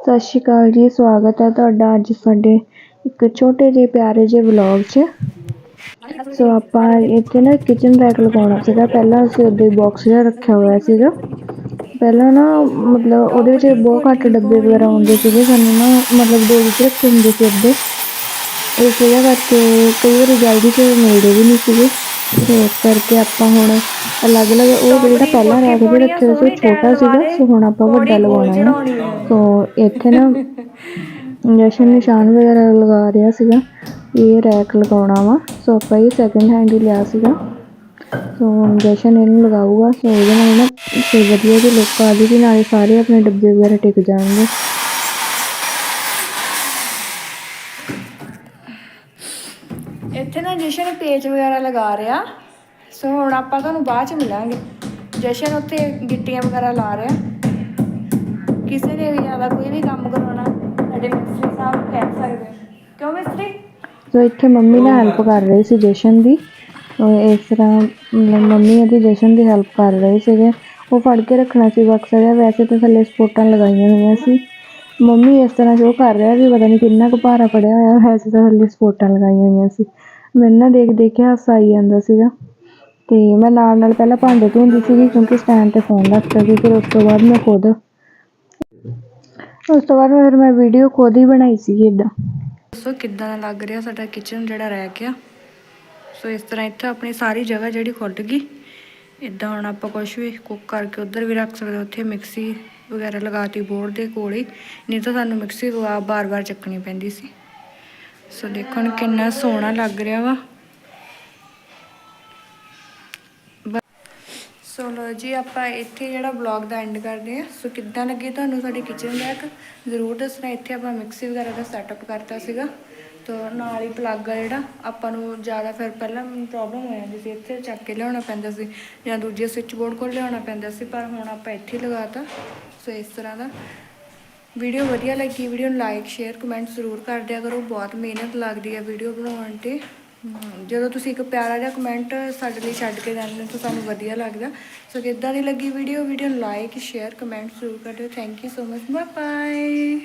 ਸਤਿ ਸ਼੍ਰੀ ਅਕਾਲ ਜੀ, ਸਵਾਗਤ ਹੈ ਤੁਹਾਡਾ ਅੱਜ ਸਾਡੇ ਇੱਕ ਛੋਟੇ ਜਿਹੇ ਪਿਆਰੇ ਜਿਹੇ ਵਲੌਗ 'ਚ। ਸੋ ਆਪਾਂ ਇੱਥੇ ਨਾ ਕਿਚਨ ਰੈਕ ਲਗਾਉਣਾ ਸੀਗਾ। ਪਹਿਲਾਂ ਅਸੀਂ ਉਹਦੇ ਬਾਕਸ ਜਿਹਾ ਰੱਖਿਆ ਹੋਇਆ ਸੀਗਾ। ਪਹਿਲਾਂ ਨਾ ਮਤਲਬ ਉਹਦੇ ਵਿੱਚ ਬਹੁਤ ਘੱਟ ਡੱਬੇ ਵਗੈਰਾ ਹੁੰਦੇ ਸੀਗੇ। ਸਾਨੂੰ ਨਾ ਮਤਲਬ ਦੋ ਵਿੱਚ ਰੱਖੇ ਹੁੰਦੇ ਸੀ ਅੱਧੇ। ਇਸ ਵਜ੍ਹਾ ਕਰਕੇ ਕਈ ਵਾਰੀ ਜਲਦੀ 'ਚ ਮਿਲਦੇ ਵੀ ਨਹੀਂ ਸੀਗੇ। ਇਸ ਕਰਕੇ ਆਪਾਂ ਹੁਣ ਅਲੱਗ-ਅਲੱਗ ਉਹ ਜਿਹੜਾ ਪਹਿਲਾਂ ਰੈਕ ਦੇ ਰੱਖੇ ਹੋਏ ਸੀ ਛੋਟਾ ਸੀਗਾ ਸੋ ਹੁਣ ਆਪਾਂ ਵੱਡਾ ਲਗਾਉਣਾ ਹੈ। ਸੋ ਇੱਥੇ ਨਾ ਜਸ਼ਨ ਨਿਸ਼ਾਨ ਵਗੈਰਾ ਲਗਾ ਰਿਹਾ ਸੀਗਾ ਇਹ ਰੈਕ ਲਗਾਉਣਾ ਵਾ। ਸੋ ਆਪਾਂ ਇਹ ਸੈਕਿੰਡ ਹੈਂਡ ਹੀ ਲਿਆ ਸੀਗਾ। ਸੋ ਹੁਣ ਜਸ਼ਨ ਇਹਨੂੰ ਲਗਾਊਗਾ। ਸੋ ਇਹਦੇ ਨਾਲ ਨਾ ਤੇ ਵਧੀਆ ਜਿਹੀ ਲੁੱਕ ਆ ਜੂਗੀ ਨਾਲੇ ਸਾਰੇ ਆਪਣੇ ਡੱਬੇ ਵਗੈਰਾ ਟਿਕ ਜਾਣਗੇ। ਇੱਥੇ ਨਾ ਜਸ਼ਨ ਪੇਜ ਵਗੈਰਾ ਲਗਾ ਰਿਹਾ। ਸੋ ਹੁਣ ਆਪਾਂ ਤੁਹਾਨੂੰ ਬਾਅਦ ਚ ਮਿਲਾਂਗੇ। ਜਸ਼ਨ ਉੱਥੇ ਗਿੱਟੀਆਂ ਵਗੈਰਾ ਲਾ ਰਿਹਾ। ਕਿਸੇ ਨੇ ਵੀ ਜ਼ਿਆਦਾ ਕੋਈ ਵੀ ਕੰਮ ਕਰਾਉਣਾ ਸਾਡੇ ਮਿਸਤਰੀ ਸਾਹਿਬ ਕਹਿ ਸਕਦੇ ਹੋ। ਕਿਉਂ ਮਿਸਤਰੀ? ਸੋ ਇੱਥੇ ਮੰਮੀ ਨਾਲ ਹੈਲਪ ਕਰ ਰਹੀ ਸੀ ਜਸ਼ਨ ਦੀ। ਸੋ ਇਸ ਤਰ੍ਹਾਂ ਮੰਮੀ ਇਹਦੀ ਜਸ਼ਨ ਦੀ ਹੈਲਪ ਕਰ ਰਹੇ ਸੀਗੇ। ਉਹ ਫੜ ਕੇ ਰੱਖਣਾ ਸੀ ਬਕਸਾ ਜਿਹਾ। ਵੈਸੇ ਤਾਂ ਥੱਲੇ ਸਪੋਰਟਾਂ ਲਗਾਈਆਂ ਹੋਈਆਂ ਸੀ। ਮੰਮੀ ਇਸ ਤਰ੍ਹਾਂ ਸ਼ੋ ਕਰ ਰਿਹਾ ਵੀ ਪਤਾ ਨਹੀਂ ਕਿੰਨਾ ਕੁ ਭਾਰਾ ਫੜਿਆ ਹੋਇਆ। ਵੈਸੇ ਤਾਂ ਥੱਲੇ ਸਪੋਰਟਾਂ ਲਗਾਈਆਂ ਹੋਈਆਂ ਸੀ। ਮੈਨੂੰ ਨਾ ਦੇਖ ਦੇਖ ਕੇ ਹਾਸਾ ਆਈ ਜਾਂਦਾ ਸੀਗਾ। ਤੇ ਮੈਂ ਨਾਲ ਨਾਲ ਪਹਿਲਾਂ ਭਾਂਡੇ ਧੋਂਦੀ ਸੀਗੀ ਕਿਉਂਕਿ ਸਟੈਂਡ ਤੇ ਫੋਨ ਰੱਖਤਾ ਸੀ, ਫਿਰ ਉਸ ਤੋਂ ਬਾਅਦ ਮੈਂ ਖੁਦ ਉਸ ਤੋਂ ਬਾਅਦ ਫਿਰ ਮੈਂ ਵੀਡੀਓ ਖੁਦ ਹੀ ਬਣਾਈ ਸੀਗੀ ਇਦਾਂ ਦੱਸੋ ਕਿੱਦਾਂ ਲੱਗ ਰਿਹਾ ਸਾਡਾ ਕਿਚਨ ਜਿਹੜਾ ਰਹਿ ਗਿਆ? ਸੋ ਇਸ ਤਰ੍ਹਾਂ ਇੱਥੇ ਆਪਣੀ ਸਾਰੀ ਜਗ੍ਹਾ ਜਿਹੜੀ ਖੁੱਲ ਗਈ। ਇਦਾਂ ਹੁਣ ਆਪਾਂ ਕੁਝ ਵੀ ਕੁੱਕ ਕਰਕੇ ਉੱਧਰ ਵੀ ਰੱਖ ਸਕਦੇ ਉੱਥੇ ਮਿਕਸੀ ਵਗੈਰਾ ਲਗਾਤੀ ਬੋਰਡ ਦੇ ਕੋਲ ਹੀ। ਨਹੀਂ ਤਾਂ ਸਾਨੂੰ ਮਿਕਸੀ ਬਾਰ-ਬਾਰ ਚੱਕਣੀ ਪੈਂਦੀ ਸੀ। ਸੋ ਦੇਖੋ ਕਿੰਨਾ ਸੋਹਣਾ ਲੱਗ ਰਿਹਾ ਵਾ। ਸੋ ਲੋ ਜੀ, ਆਪਾਂ ਇੱਥੇ ਜਿਹੜਾ ਵਲੌਗ ਦਾ ਐਂਡ ਕਰਦੇ ਆ ਸੋ ਕਿੱਦਾਂ ਲੱਗੀ ਤੁਹਾਨੂੰ ਸਾਡੀ ਕਿਚਨ ਬੈਕ ਜ਼ਰੂਰ ਦੱਸਣਾ। ਇੱਥੇ ਆਪਾਂ ਮਿਕਸੀ ਵਗੈਰਾ ਦਾ ਸੈਟਅਪ ਕਰਤਾ ਸੀਗਾ। ਤੋ ਨਾਲ ਹੀ ਪਲੱਗ ਆ ਜਿਹੜਾ। ਆਪਾਂ ਨੂੰ ਜ਼ਿਆਦਾ ਫਿਰ ਪਹਿਲਾਂ ਪ੍ਰੋਬਲਮ ਹੋ ਜਾਂਦੀ ਸੀ। ਇੱਥੇ ਚੱਕ ਕੇ ਲਿਆਉਣਾ ਪੈਂਦਾ ਸੀ ਜਾਂ ਦੂਜੇ ਸਵਿਚ ਬੋਰਡ ਕੋਲ ਲਿਆਉਣਾ ਪੈਂਦਾ ਸੀ, ਪਰ ਹੁਣ ਆਪਾਂ ਇੱਥੇ ਹੀ ਲਗਾਤਾ ਸੋ ਇਸ ਤਰ੍ਹਾਂ ਦਾ। ਵੀਡੀਓ ਵਧੀਆ ਲੱਗੀ। ਵੀਡੀਓ ਨੂੰ ਲਾਈਕ ਸ਼ੇਅਰ ਕਮੈਂਟ ਜ਼ਰੂਰ ਕਰ ਦਿਆ ਕਰੋ। ਬਹੁਤ ਮਿਹਨਤ ਲੱਗਦੀ ਹੈ ਵੀਡੀਓ ਬਣਾਉਣ ਤੇ। ਜਦੋਂ ਤੁਸੀਂ ਇੱਕ ਪਿਆਰਾ ਜਿਹਾ ਕਮੈਂਟ ਸਾਡੇ ਲਈ ਛੱਡ ਕੇ ਜਾਂਦੇ ਹੋ ਤਾਂ ਸਾਨੂੰ ਵਧੀਆ ਲੱਗਦਾ। ਸੋ ਕਿੱਦਾਂ ਦੀ ਲੱਗੀ ਵੀਡੀਓ ਵੀਡੀਓ ਨੂੰ ਲਾਈਕ ਸ਼ੇਅਰ ਕਮੈਂਟ ਜ਼ਰੂਰ ਕਰ ਦਿਓ। Thank you so much bye bye